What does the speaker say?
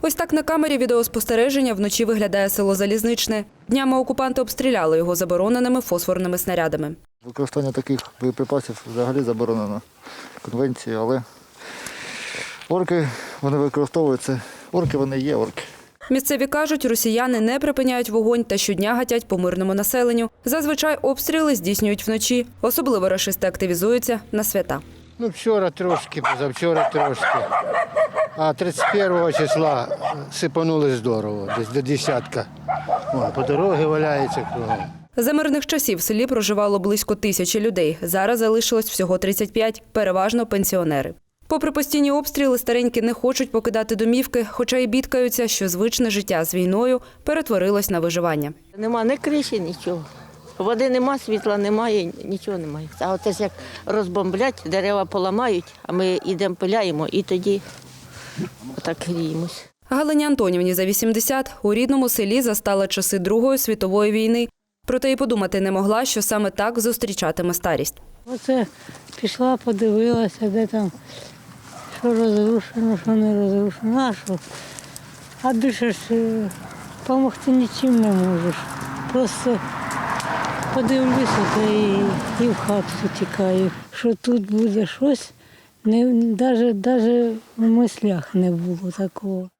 Ось так на камері відеоспостереження вночі виглядає село Залізничне. Днями окупанти обстріляли його забороненими фосфорними снарядами. Використання таких боєприпасів взагалі заборонено конвенцією, але орки вони використовуються. Орки вони є орки. Місцеві кажуть, росіяни не припиняють вогонь та щодня гатять по мирному населенню. Зазвичай обстріли здійснюють вночі. Особливо рашисти активізуються на свята. Ну, вчора трошки, позавчора трошки. А 31 числа сипанули здорово, десь до десятка. Вон, по дороги валяється кругом. За мирних часів в селі проживало близько тисячі людей. Зараз залишилось всього 35, переважно пенсіонери. Попри постійні обстріли, старенькі не хочуть покидати домівки, хоча й бідкаються, що звичне життя з війною перетворилось на виживання. Нема ні криші, нічого. Води нема, світла немає, нічого немає. А оце ж як розбомблять, дерева поламають, а ми йдемо пиляємо і тоді отак гріємось. Галині Антонівні за 80 у рідному селі застала часи Другої світової війни. Проте й подумати не могла, що саме так зустрічатиме старість. Оце пішла, подивилася, де там, що розрушено, що не розрушено. А що? А більше ж е, допомогти нічим не можеш. Просто подивлюся та і, і в хату тікаю. Що тут буде щось, навіть в мислях не було такого.